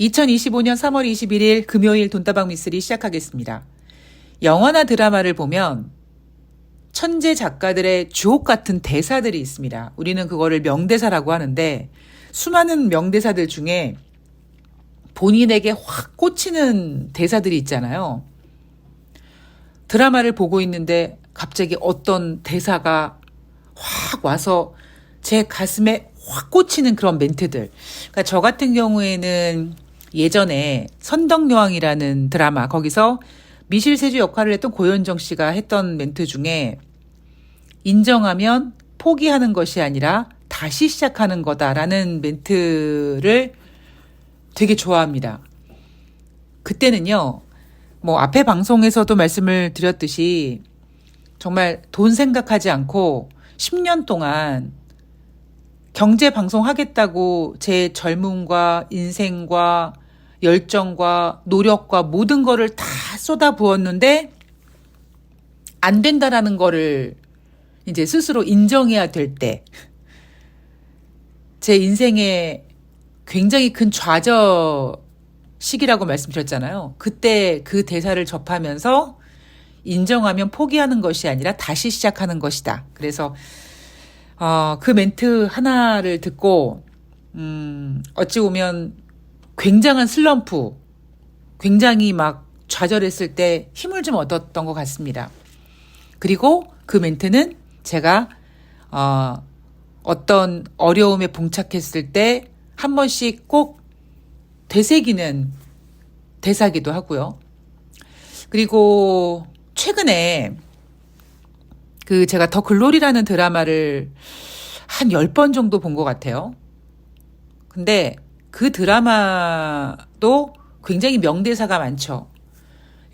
2025년 3월 21일 금요일 돈다방 미스리 시작하겠습니다. 영화나 드라마를 보면 천재 작가들의 주옥 같은 대사들이 있습니다. 우리는 그거를 명대사라고 하는데 수많은 명대사들 중에 본인에게 확 꽂히는 대사들이 있잖아요. 드라마를 보고 있는데 갑자기 어떤 대사가 확 와서 제 가슴에 확 꽂히는 그런 멘트들. 그러니까 저 같은 경우에는 예전에 선덕여왕이라는 드라마 거기서 미실세주 역할을 했던 고현정 씨가 했던 멘트 중에 인정하면 포기하는 것이 아니라 다시 시작하는 거다라는 멘트를 되게 좋아합니다. 그때는요, 뭐 앞에 방송에서도 말씀을 드렸듯이 정말 돈 생각하지 않고 10년 동안 경제 방송 하겠다고 제 젊음과 인생과 열정과 노력과 모든 거를 다 쏟아 부었는데 안 된다라는 거를 이제 스스로 인정해야 될 때 제 인생에 굉장히 큰 좌절 시기라고 말씀드렸잖아요. 그때 그 대사를 접하면서 인정하면 포기하는 것이 아니라 다시 시작하는 것이다. 그래서 어, 그 멘트 하나를 듣고 음, 어찌 보면 굉장한 슬럼프, 굉장히 막 좌절했을 때 힘을 좀 얻었던 것 같습니다. 그리고 그 멘트는 제가 어, 어떤 어려움에 봉착했을 때 한 번씩 꼭 되새기는 대사기도 하고요. 그리고 최근에 그 제가 더 글로리라는 드라마를 한 10번 정도 본 것 같아요. 근데 그 드라마도 굉장히 명대사가 많죠.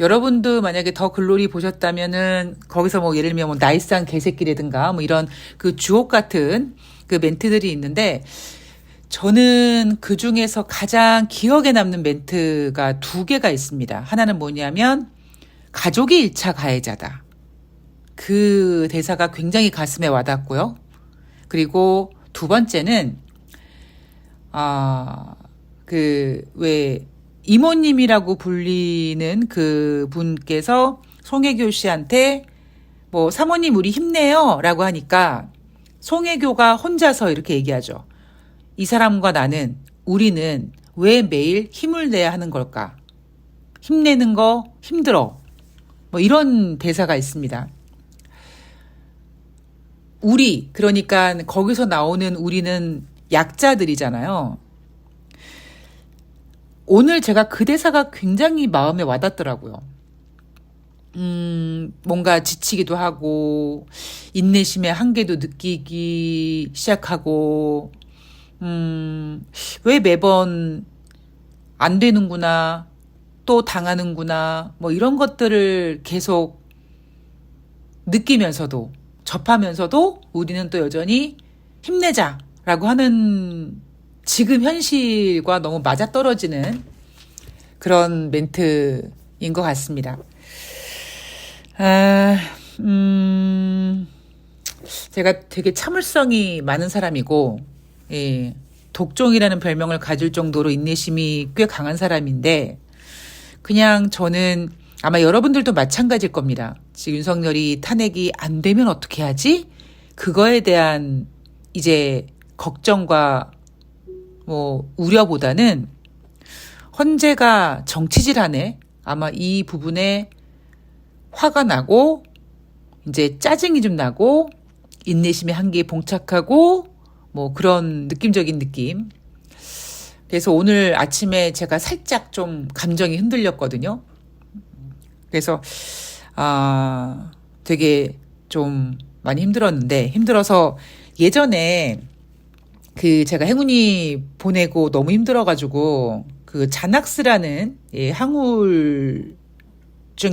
여러분도 만약에 더 글로리 보셨다면은 거기서 뭐 예를 들면 뭐 나이스한 개새끼라든가 뭐 이런 그 주옥 같은 그 멘트들이 있는데 저는 그 중에서 가장 기억에 남는 멘트가 두 개가 있습니다. 하나는 뭐냐면 가족이 1차 가해자다. 그 대사가 굉장히 가슴에 와닿고요. 그리고 두 번째는 아, 그, 왜, 이모님이라고 불리는 그 분께서 송혜교 씨한테 뭐, 사모님 우리 힘내요. 라고 하니까 송혜교가 혼자서 이렇게 얘기하죠. 이 사람과 나는, 우리는 왜 매일 힘을 내야 하는 걸까? 힘내는 거 힘들어. 뭐 이런 대사가 있습니다. 우리, 그러니까 거기서 나오는 우리는 약자들이잖아요. 오늘 제가 그 대사가 굉장히 마음에 와닿더라고요. 음, 뭔가 지치기도 하고, 인내심의 한계도 느끼기 시작하고, 음, 왜 매번 안 되는구나, 또 당하는구나, 뭐 이런 것들을 계속 느끼면서도, 접하면서도 우리는 또 여전히 힘내자, 라고 하는 지금 현실과 너무 맞아떨어지는 그런 멘트인 것 같습니다. 아, 음, 제가 되게 참을성이 많은 사람이고, 예, 독종이라는 별명을 가질 정도로 인내심이 꽤 강한 사람인데, 그냥 저는 아마 여러분들도 마찬가지일 겁니다. 지금 윤석열이 탄핵이 안 되면 어떻게 하지? 그거에 대한 이제 걱정과 뭐 우려보다는 헌재가 정치질하네. 아마 이 부분에 화가 나고 이제 짜증이 좀 나고 인내심의 한계에 봉착하고 뭐 그런 느낌적인 느낌. 그래서 오늘 아침에 제가 살짝 좀 감정이 흔들렸거든요. 그래서 아 되게 좀 많이 힘들었는데 힘들어서 예전에 그 제가 행운이 보내고 너무 힘들어가지고 그 자낙스라는 예, 항우울증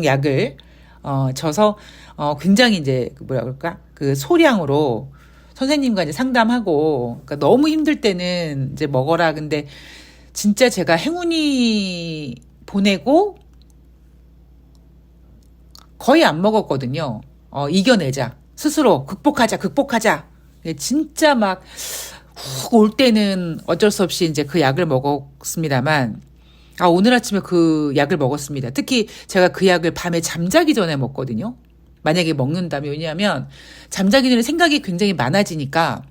약을 어 져서 어 굉장히 이제 그 뭐라 그럴까? 그 소량으로 선생님과 이제 상담하고 그러니까 너무 힘들 때는 이제 먹어라. 근데 진짜 제가 행운이 보내고 거의 안 먹었거든요. 어 이겨내자. 스스로 극복하자 극복하자. 진짜 막 훅 올 때는 어쩔 수 없이 이제 그 약을 먹었습니다만 아, 오늘 아침에 그 약을 먹었습니다. 특히 제가 그 약을 밤에 잠자기 전에 먹거든요. 만약에 먹는다면, 왜냐하면 잠자기 전에 생각이 굉장히 많아지니까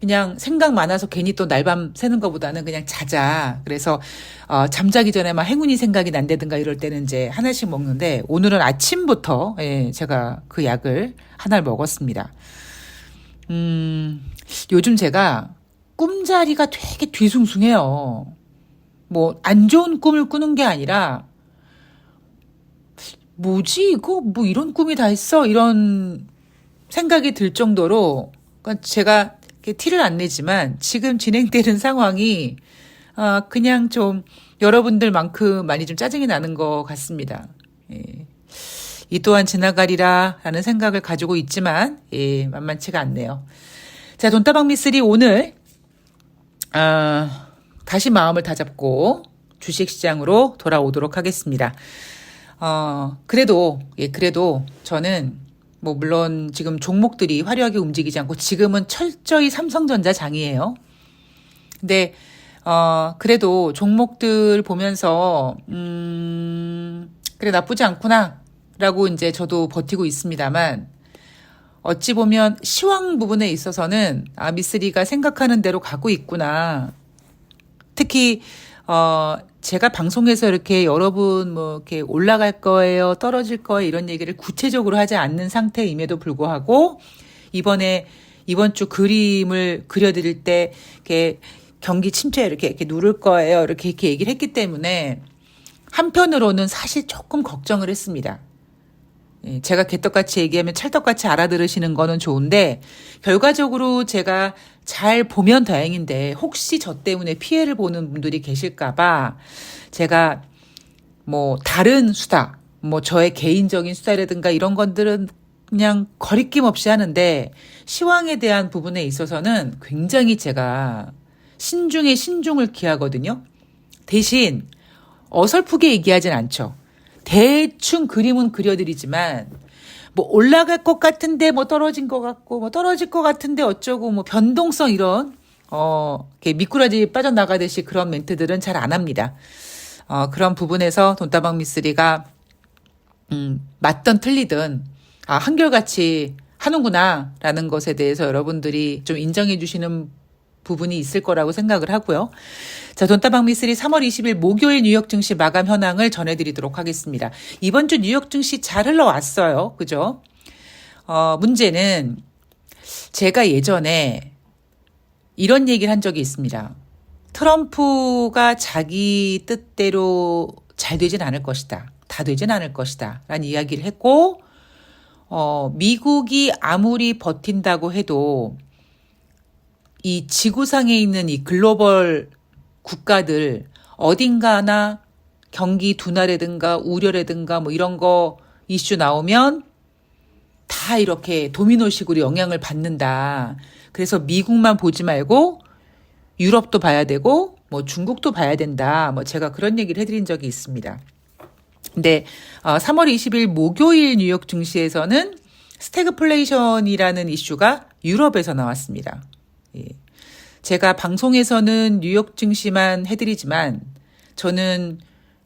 그냥 생각 많아서 괜히 또 날밤 새는 것보다는 그냥 자자. 그래서 어, 잠자기 전에 막 행운이 생각이 난다든가 이럴 때는 이제 하나씩 먹는데 오늘은 아침부터 예, 제가 그 약을 하나를 먹었습니다. 음, 요즘 제가 꿈자리가 되게 뒤숭숭해요. 뭐 안 좋은 꿈을 꾸는 게 아니라 뭐지 이거 뭐 이런 꿈이 다 있어 이런 생각이 들 정도로 그러니까 제가 티를 안 내지만 지금 진행되는 상황이 아 그냥 좀 여러분들만큼 많이 좀 짜증이 나는 것 같습니다. 예. 이 또한 지나가리라 라는 생각을 가지고 있지만 예, 만만치가 않네요. 자 돈다방 미쓰리 오늘 아, 다시 마음을 다잡고 주식시장으로 돌아오도록 하겠습니다. 어, 그래도, 예, 그래도 저는 뭐 물론 지금 종목들이 화려하게 움직이지 않고 지금은 철저히 삼성전자 장이에요. 근데 어 그래도 종목들 보면서 음 그래 나쁘지 않구나 라고 이제 저도 버티고 있습니다만 어찌 보면 시황 부분에 있어서는 아 미쓰리가 생각하는 대로 가고 있구나. 특히 어 제가 방송에서 이렇게 여러분 뭐 이렇게 올라갈 거예요, 떨어질 거예요 이런 얘기를 구체적으로 하지 않는 상태임에도 불구하고 이번에 이번 주 그림을 그려드릴 때 이렇게 경기 침체 이렇게 이렇게 누를 거예요 이렇게 이렇게 얘기를 했기 때문에 한편으로는 사실 조금 걱정을 했습니다. 예, 제가 개떡같이 얘기하면 찰떡같이 알아들으시는 거는 좋은데 결과적으로 제가 잘 보면 다행인데 혹시 저 때문에 피해를 보는 분들이 계실까봐 제가 뭐 다른 수다, 뭐 저의 개인적인 수다라든가 이런 것들은 그냥 거리낌 없이 하는데 시황에 대한 부분에 있어서는 굉장히 제가 신중에 신중을 기하거든요. 대신 어설프게 얘기하진 않죠. 대충 그림은 그려드리지만 뭐 올라갈 것 같은데 뭐 떨어진 것 같고 뭐 떨어질 것 같은데 어쩌고 뭐 변동성 이런 어 이렇게 미꾸라지 빠져나가듯이 그런 멘트들은 잘 안 합니다. 어 그런 부분에서 돈다방 미쓰리가 음 맞든 틀리든 아 한결같이 하는구나라는 것에 대해서 여러분들이 좀 인정해 주시는 부분이 있을 거라고 생각을 하고요. 자, 돈다방 미쓰리 3월 20일 목요일 뉴욕 증시 마감 현황을 전해드리도록 하겠습니다. 이번 주 뉴욕 증시 잘 흘러왔어요. 그죠? 어, 문제는 제가 예전에 이런 얘기를 한 적이 있습니다. 트럼프가 자기 뜻대로 잘 되진 않을 것이다. 다 되진 않을 것이다. 라는 이야기를 했고, 어, 미국이 아무리 버틴다고 해도 이 지구상에 있는 이 글로벌 국가들 어딘가나 경기 둔화라든가 우려라든가 뭐 이런 거 이슈 나오면 다 이렇게 도미노식으로 영향을 받는다. 그래서 미국만 보지 말고 유럽도 봐야 되고 뭐 중국도 봐야 된다. 뭐 제가 그런 얘기를 해드린 적이 있습니다. 근데 3월 어, 20일 목요일 뉴욕 증시에서는 스태그플레이션이라는 이슈가 유럽에서 나왔습니다. 예. 제가 방송에서는 뉴욕 증시만 해드리지만 저는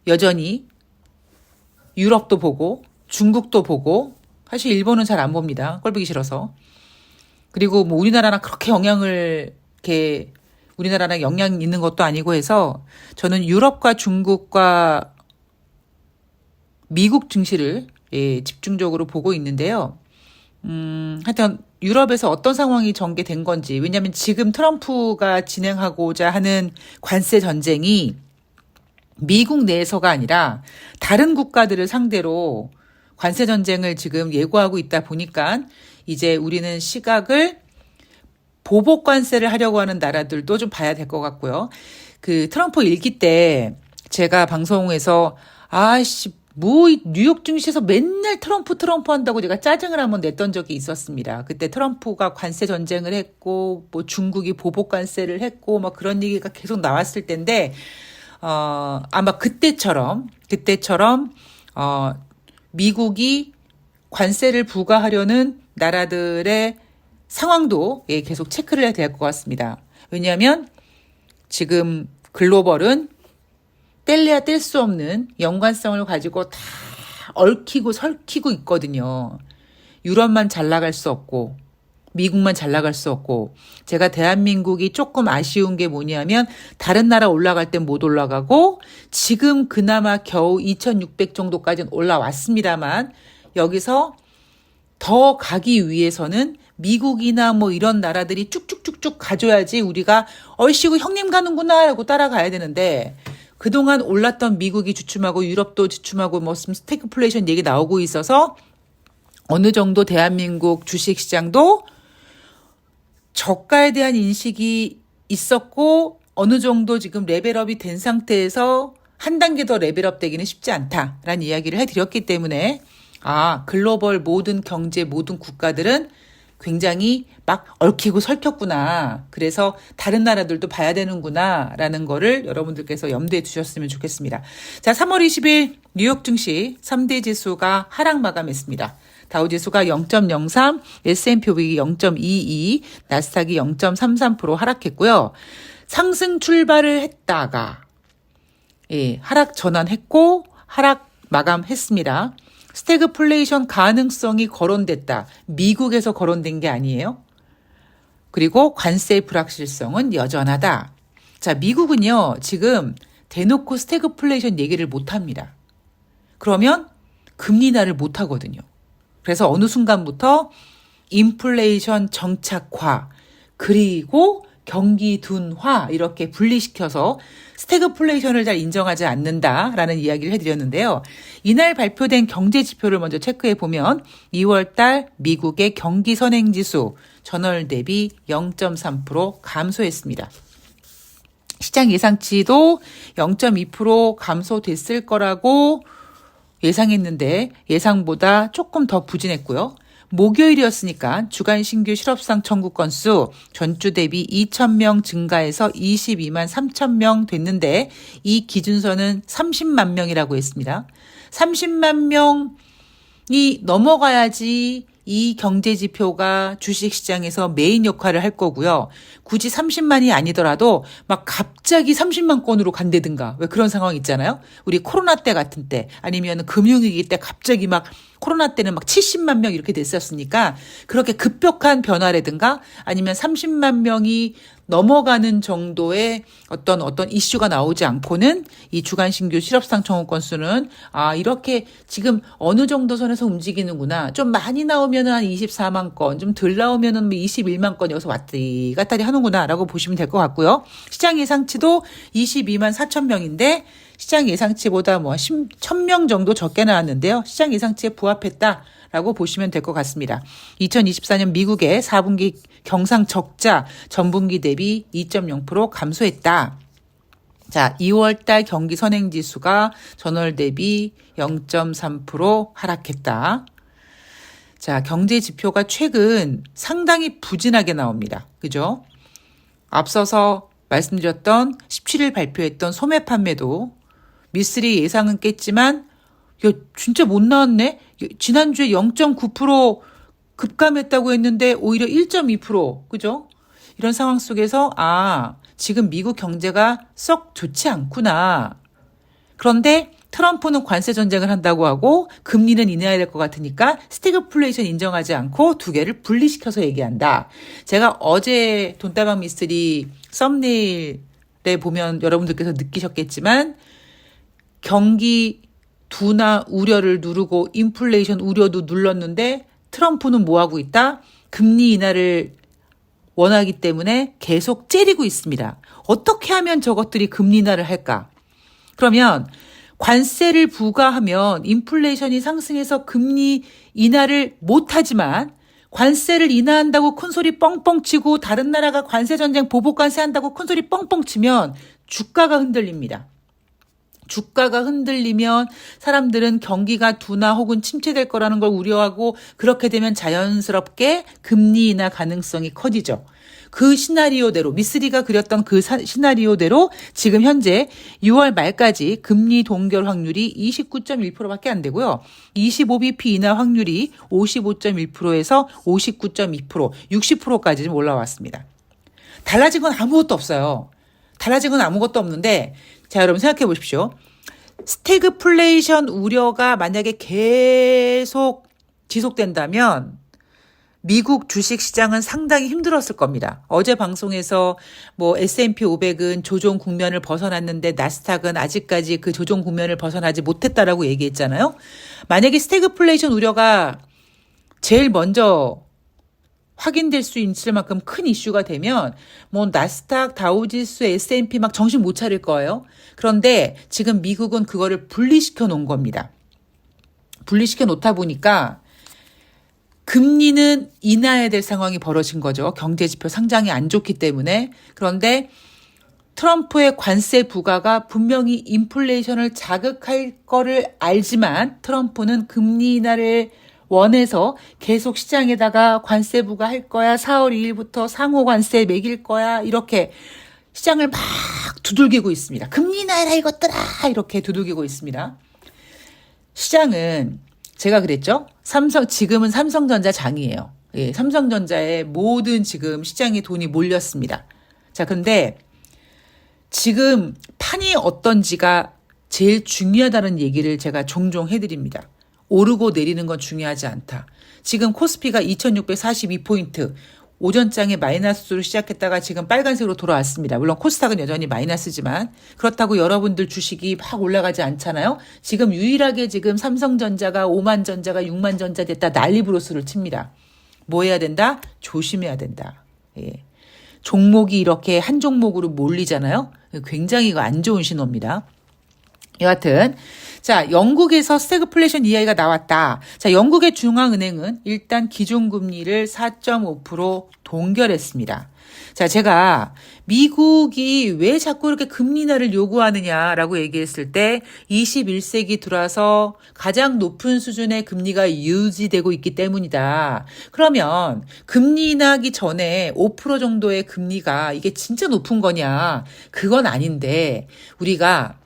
여전히 유럽도 보고 중국도 보고 사실 일본은 잘 안 봅니다. 꼴보기 싫어서. 그리고 뭐 우리나라랑 그렇게 영향을 이렇게 우리나라랑 영향 있는 것도 아니고 해서 저는 유럽과 중국과 미국 증시를 예, 집중적으로 보고 있는데요. 음, 하여튼 유럽에서 어떤 상황이 전개된 건지 왜냐하면 지금 트럼프가 진행하고자 하는 관세 전쟁이 미국 내에서가 아니라 다른 국가들을 상대로 관세 전쟁을 지금 예고하고 있다 보니까 이제 우리는 시각을 보복 관세를 하려고 하는 나라들도 좀 봐야 될 것 같고요. 그 트럼프 일기 때 제가 방송에서 아씨 뭐 뉴욕 증시에서 맨날 트럼프 트럼프 한다고 제가 짜증을 한번 냈던 적이 있었습니다. 그때 트럼프가 관세 전쟁을 했고 뭐 중국이 보복 관세를 했고 막 그런 얘기가 계속 나왔을 텐데 어 아마 그때처럼 그때처럼 어 미국이 관세를 부과하려는 나라들의 상황도 예, 계속 체크를 해야 될 것 같습니다. 왜냐하면 지금 글로벌은 뗄래야 뗄 수 없는 연관성을 가지고 다 얽히고 설키고 있거든요. 유럽만 잘 나갈 수 없고 미국만 잘 나갈 수 없고 제가 대한민국이 조금 아쉬운 게 뭐냐면 다른 나라 올라갈 땐 못 올라가고 지금 그나마 겨우 2600 정도까지는 올라왔습니다만 여기서 더 가기 위해서는 미국이나 뭐 이런 나라들이 쭉쭉쭉쭉 가줘야지 우리가 얼씨구 형님 가는구나 하고 따라가야 되는데 그동안 올랐던 미국이 주춤하고 유럽도 주춤하고 뭐 스태그플레이션 얘기 나오고 있어서 어느 정도 대한민국 주식시장도 저가에 대한 인식이 있었고 어느 정도 지금 레벨업이 된 상태에서 한 단계 더 레벨업 되기는 쉽지 않다라는 이야기를 해드렸기 때문에 아 글로벌 모든 경제 모든 국가들은 굉장히 막 얽히고 설켰구나. 그래서 다른 나라들도 봐야 되는구나 라는 거를 여러분들께서 염두에 두셨으면 좋겠습니다. 자, 3월 20일 뉴욕 증시 3대 지수가 하락 마감했습니다. 다우 지수가 0.03, S&P 500이 0.22, 나스닥이 0.33% 하락했고요. 상승 출발을 했다가 예, 하락 전환했고 하락 마감했습니다. 스태그플레이션 가능성이 거론됐다. 미국에서 거론된 게 아니에요. 그리고 관세 불확실성은 여전하다. 자, 미국은요, 지금 대놓고 스태그플레이션 얘기를 못 합니다. 그러면 금리 인하를 못 하거든요. 그래서 어느 순간부터 인플레이션 정착화, 그리고 경기 둔화 이렇게 분리시켜서 스태그플레이션을 잘 인정하지 않는다라는 이야기를 해드렸는데요. 이날 발표된 경제 지표를 먼저 체크해 보면 2월 달 미국의 경기 선행 지수 전월 대비 0.3% 감소했습니다. 시장 예상치도 0.2% 감소됐을 거라고 예상했는데 예상보다 조금 더 부진했고요. 목요일이었으니까 주간 신규 실업상 청구 건수 전주 대비 2,000명 증가해서 22만 3천 명 됐는데 이 기준선은 30만 명이라고 했습니다. 30만 명이 넘어가야지 이 경제 지표가 주식 시장에서 메인 역할을 할 거고요. 굳이 30만이 아니더라도 막 갑자기 30만 건으로 간다든가 왜 그런 상황 있잖아요. 우리 코로나 때 같은 때 아니면 금융위기 때 갑자기 막 코로나 때는 막 70만 명 이렇게 됐었으니까 그렇게 급격한 변화라든가 아니면 30만 명이 넘어가는 정도의 어떤 어떤 이슈가 나오지 않고는 이 주간 신규 실업상 청구 건수는 아 이렇게 지금 어느 정도 선에서 움직이는구나. 좀 많이 나오면은 한 24만 건 좀 덜 나오면은 뭐 21만 건 여기서 왔다리 갔다리 하는구나라고 보시면 될 것 같고요. 시장 예상치도 22만 4천 명인데 시장 예상치보다 뭐 1000명 정도 적게 나왔는데요. 시장 예상치에 부합했다 라고 보시면 될 것 같습니다. 2024년 미국의 4분기 경상 적자 전분기 대비 2.0% 감소했다. 자, 2월 달 경기 선행 지수가 전월 대비 0.3% 하락했다. 자, 경제 지표가 최근 상당히 부진하게 나옵니다. 그죠? 앞서서 말씀드렸던 17일 발표했던 소매 판매도 미쓰리 예상은 깼지만 야 진짜 못 나왔네. 지난주에 0.9% 급감했다고 했는데 오히려 1.2% 그죠? 이런 상황 속에서 아 지금 미국 경제가 썩 좋지 않구나. 그런데 트럼프는 관세 전쟁을 한다고 하고 금리는 인해야 될 것 같으니까 스태그플레이션 인정하지 않고 두 개를 분리시켜서 얘기한다. 제가 어제 돈다방 미스터리 썸네일에 보면 여러분들께서 느끼셨겠지만 경기 둔화 우려를 누르고 인플레이션 우려도 눌렀는데 트럼프는 뭐 하고 있다? 금리 인하를 원하기 때문에 계속 째리고 있습니다. 어떻게 하면 저것들이 금리 인하를 할까? 그러면 관세를 부과하면 인플레이션이 상승해서 금리 인하를 못하지만 관세를 인하한다고 큰소리 뻥뻥 치고 다른 나라가 관세 전쟁 보복 관세 한다고 큰소리 뻥뻥 치면 주가가 흔들립니다. 주가가 흔들리면 사람들은 경기가 둔화 혹은 침체될 거라는 걸 우려하고 그렇게 되면 자연스럽게 금리 인하 가능성이 커지죠. 그 시나리오대로 미스리가 그렸던 그 사, 시나리오대로 지금 현재 6월 말까지 금리 동결 확률이 29.1%밖에 안 되고요. 25bp 인하 확률이 55.1%에서 59.2%, 60%까지 좀 올라왔습니다. 달라진 건 아무것도 없어요. 달라진 건 아무것도 없는데 자, 여러분 생각해 보십시오. 스태그플레이션 우려가 만약에 계속 지속된다면 미국 주식 시장은 상당히 힘들었을 겁니다. 어제 방송에서 뭐 S&P 500은 조정 국면을 벗어났는데 나스닥은 아직까지 그 조정 국면을 벗어나지 못했다라고 얘기했잖아요. 만약에 스태그플레이션 우려가 제일 먼저 확인될 수 있을 만큼 큰 이슈가 되면 뭐 나스닥, 다우지수, S&P 막 정신 못 차릴 거예요. 그런데 지금 미국은 그거를 분리시켜 놓은 겁니다. 분리시켜 놓다 보니까 금리는 인하해야 될 상황이 벌어진 거죠. 경제 지표 상장이 안 좋기 때문에. 그런데 트럼프의 관세 부과가 분명히 인플레이션을 자극할 거를 알지만 트럼프는 금리 인하를 원해서 계속 시장에다가 관세 부과할 거야. 4월 2일부터 상호 관세 매길 거야. 이렇게 시장을 막 두들기고 있습니다. 금리 인하해라 이것들아. 이렇게 두들기고 있습니다. 시장은 제가 그랬죠. 삼성 지금은 삼성전자 장이에요. 예, 삼성전자에 모든 지금 시장에 돈이 몰렸습니다. 자, 근데 지금 판이 어떤지가 제일 중요하다는 얘기를 제가 종종 해드립니다. 오르고 내리는 건 중요하지 않다. 지금 코스피가 2642포인트, 오전장에 마이너스로 시작했다가 지금 빨간색으로 돌아왔습니다. 물론 코스닥은 여전히 마이너스지만 그렇다고 여러분들 주식이 막 올라가지 않잖아요. 지금 유일하게 지금 삼성전자가 5만 전자가 6만 전자 됐다 난리 브로스를 칩니다. 뭐 해야 된다? 조심해야 된다. 예. 종목이 이렇게 한 종목으로 몰리잖아요. 굉장히 안 좋은 신호입니다. 여하튼 자 영국에서 스태그플레이션 이야기가 나왔다. 자 영국의 중앙은행은 일단 기준금리를 4.5% 동결했습니다. 자 제가 미국이 왜 자꾸 이렇게 금리 인하를 요구하느냐라고 얘기했을 때 21세기 들어와서 가장 높은 수준의 금리가 유지되고 있기 때문이다. 그러면 금리 인하기 전에 5% 정도의 금리가 이게 진짜 높은 거냐? 그건 아닌데 우리가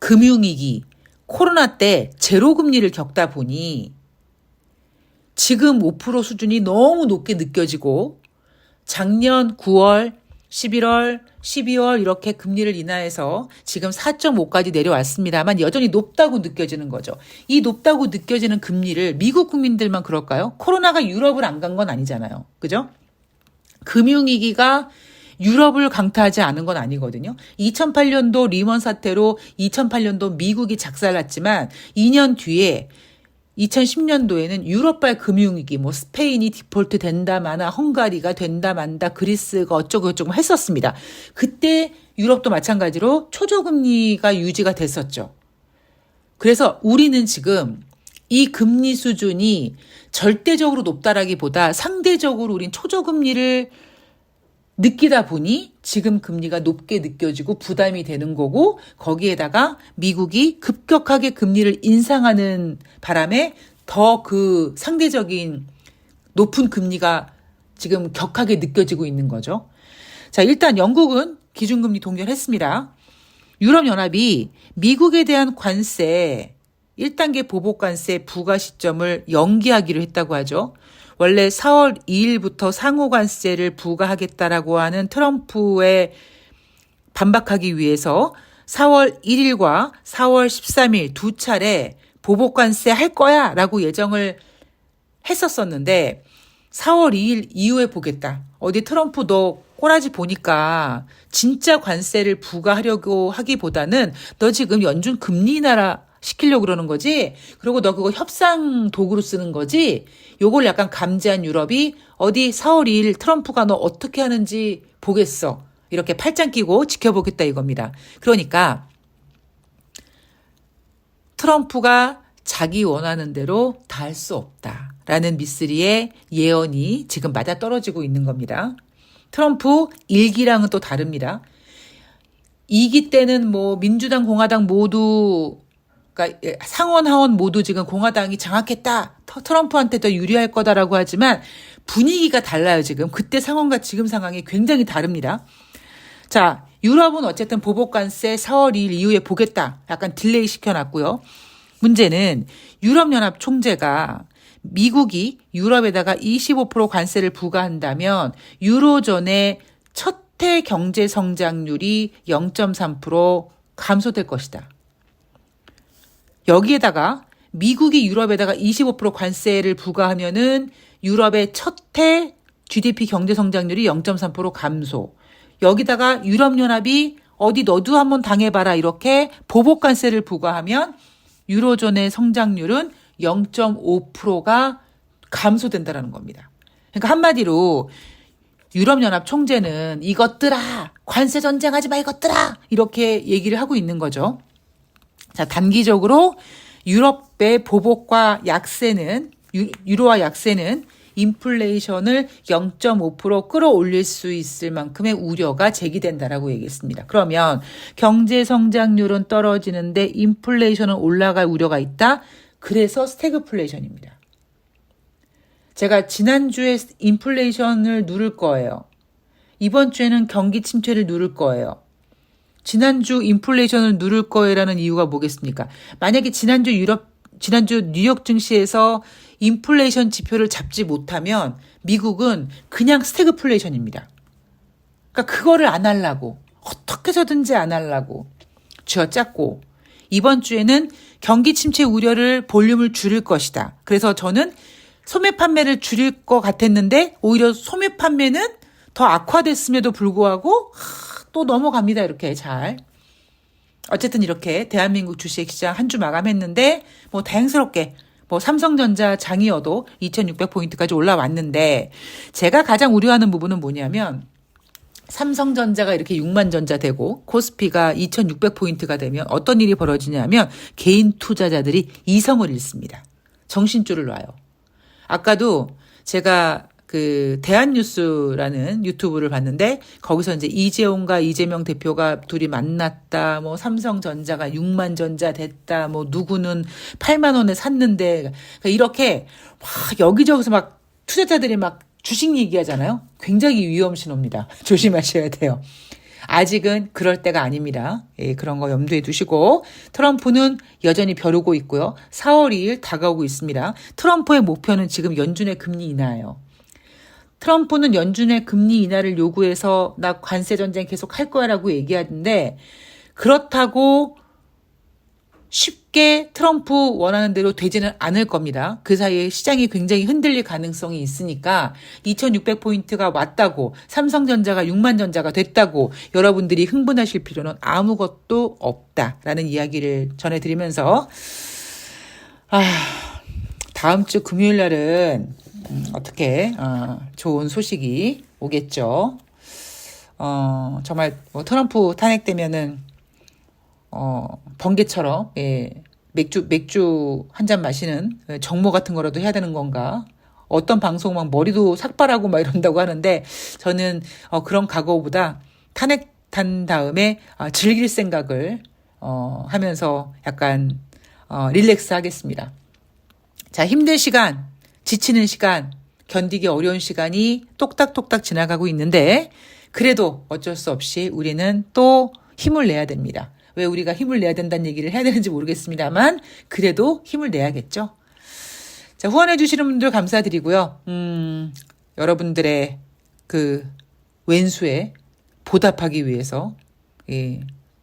금융위기, 코로나 때 제로 금리를 겪다 보니 지금 5% 수준이 너무 높게 느껴지고 작년 9월, 11월, 12월 이렇게 금리를 인하해서 지금 4.5까지 내려왔습니다만 여전히 높다고 느껴지는 거죠. 이 높다고 느껴지는 금리를 미국 국민들만 그럴까요? 코로나가 유럽을 안 간 건 아니잖아요. 그죠? 금융위기가 유럽을 강타하지 않은 건 아니거든요. 2008년도 리먼 사태로 2008년도 미국이 작살났지만 2년 뒤에 2010년도에는 유럽발 금융위기, 뭐 스페인이 디폴트 된다 마나 헝가리가 된다 만다 그리스가 어쩌고 저쩌고 했었습니다. 그때 유럽도 마찬가지로 초저금리가 유지가 됐었죠. 그래서 우리는 지금 이 금리 수준이 절대적으로 높다라기보다 상대적으로 우린 초저금리를 느끼다 보니 지금 금리가 높게 느껴지고 부담이 되는 거고 거기에다가 미국이 급격하게 금리를 인상하는 바람에 더 그 상대적인 높은 금리가 지금 격하게 느껴지고 있는 거죠. 자, 일단 영국은 기준금리 동결했습니다. 유럽연합이 미국에 대한 관세 1단계 보복관세 부과 시점을 연기하기로 했다고 하죠. 원래 4월 2일부터 상호관세를 부과하겠다라고 하는 트럼프의 반박하기 위해서 4월 1일과 4월 13일 두 차례 보복관세 할 거야 라고 예정을 했었었는데 4월 2일 이후에 보겠다. 어디 트럼프 너 꼬라지 보니까 진짜 관세를 부과하려고 하기보다는 너 지금 연준 금리 인하라 시키려고 그러는 거지. 그리고 너 그거 협상 도구로 쓰는 거지. 요걸 약간 감지한 유럽이 어디 4월 2일 트럼프가 너 어떻게 하는지 보겠어. 이렇게 팔짱 끼고 지켜보겠다 이겁니다. 그러니까 트럼프가 자기 원하는 대로 다 할 수 없다. 라는 미쓰리의 예언이 지금 맞아 떨어지고 있는 겁니다. 트럼프 일기랑은 또 다릅니다. 2기 때는 뭐 민주당, 공화당 모두 그러니까 상원 하원 모두 지금 공화당이 장악했다. 트럼프한테 더 유리할 거다라고 하지만 분위기가 달라요, 지금. 그때 상황과 지금 상황이 굉장히 다릅니다. 자, 유럽은 어쨌든 보복관세 4월 2일 이후에 보겠다. 약간 딜레이 시켜놨고요. 문제는 유럽연합 총재가 미국이 유럽에다가 25% 관세를 부과한다면 유로존의 첫해 경제 성장률이 0.3% 감소될 것이다. 여기에다가 미국이 유럽에다가 25% 관세를 부과하면은 유럽의 첫해 GDP 경제 성장률이 0.3% 감소. 여기다가 유럽연합이 어디 너도 한번 당해봐라 이렇게 보복 관세를 부과하면 유로존의 성장률은 0.5%가 감소된다라는 겁니다. 그러니까 한마디로 유럽연합 총재는 이것들아 관세 전쟁하지 마 이것들아 이렇게 얘기를 하고 있는 거죠. 자 단기적으로 유럽의 보복과 약세는 유, 유로와 약세는 인플레이션을 0.5% 끌어올릴 수 있을 만큼의 우려가 제기된다라고 얘기했습니다. 그러면 경제 성장률은 떨어지는데 인플레이션은 올라갈 우려가 있다. 그래서 스태그플레이션입니다. 제가 지난주에 인플레이션을 누를 거예요. 이번 주에는 경기 침체를 누를 거예요. 지난주 인플레이션을 누를 거예라는 이유가 뭐겠습니까? 만약에 지난주 유럽, 지난주 뉴욕 증시에서 인플레이션 지표를 잡지 못하면 미국은 그냥 스태그플레이션입니다. 그러니까 그거를 안 하려고 어떻게 해서든지 안 하려고 쥐어짰고 이번 주에는 경기 침체 우려를 볼륨을 줄일 것이다. 그래서 저는 소매 판매를 줄일 것 같았는데 오히려 소매 판매는 더 악화됐음에도 불구하고 또 넘어갑니다. 이렇게 잘. 어쨌든 이렇게 대한민국 주식시장 한 주 마감했는데 뭐 다행스럽게 뭐 삼성전자 장이어도 2600포인트까지 올라왔는데 제가 가장 우려하는 부분은 뭐냐면 삼성전자가 이렇게 6만 전자 되고 코스피가 2600포인트가 되면 어떤 일이 벌어지냐면 개인 투자자들이 이성을 잃습니다. 정신줄을 놔요. 아까도 제가 그 대한뉴스라는 유튜브를 봤는데 거기서 이제 이재용과 이재명 대표가 둘이 만났다. 뭐 삼성전자가 6만 전자 됐다. 뭐 누구는 8만 원에 샀는데 그러니까 이렇게 막 여기저기서 막 투자자들이 막 주식 얘기하잖아요. 굉장히 위험 신호입니다. 조심하셔야 돼요. 아직은 그럴 때가 아닙니다. 예, 그런 거 염두에 두시고 트럼프는 여전히 벼르고 있고요. 4월 2일 다가오고 있습니다. 트럼프의 목표는 지금 연준의 금리 인하예요. 트럼프는 연준의 금리 인하를 요구해서 나 관세 전쟁 계속 할 거야라고 얘기하는데 그렇다고 쉽게 트럼프 원하는 대로 되지는 않을 겁니다. 그 사이에 시장이 굉장히 흔들릴 가능성이 있으니까 2600포인트가 왔다고 삼성전자가 6만 전자가 됐다고 여러분들이 흥분하실 필요는 아무것도 없다라는 이야기를 전해드리면서 아, 다음 주 금요일 날은 음, 어떻게 어, 좋은 소식이 오겠죠. 어, 정말 뭐 트럼프 탄핵되면은 어, 번개처럼 예, 맥주 맥주 한 잔 마시는 정모 같은 거라도 해야 되는 건가? 어떤 방송 막 머리도 삭발하고 막 이런다고 하는데 저는 어, 그런 각오보다 탄핵한 다음에 어, 즐길 생각을 어, 하면서 약간 어, 릴렉스 하겠습니다. 자, 힘든 시간, 지치는 시간, 견디기 어려운 시간이 똑딱똑딱 지나가고 있는데 그래도 어쩔 수 없이 우리는 또 힘을 내야 됩니다. 왜 우리가 힘을 내야 된다는 얘기를 해야 되는지 모르겠습니다만 그래도 힘을 내야겠죠. 자, 후원해 주시는 분들 감사드리고요. 음, 여러분들의 그 왼수에 보답하기 위해서 예,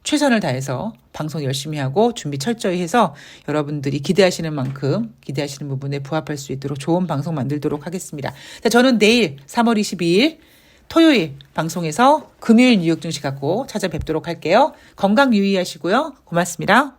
최선을 다해서 방송 열심히 하고 준비 철저히 해서 여러분들이 기대하시는 만큼 기대하시는 부분에 부합할 수 있도록 좋은 방송 만들도록 하겠습니다. 자, 저는 내일 3월 22일 토요일 방송에서 금요일 뉴욕 증시 갖고 찾아뵙도록 할게요. 건강 유의하시고요. 고맙습니다.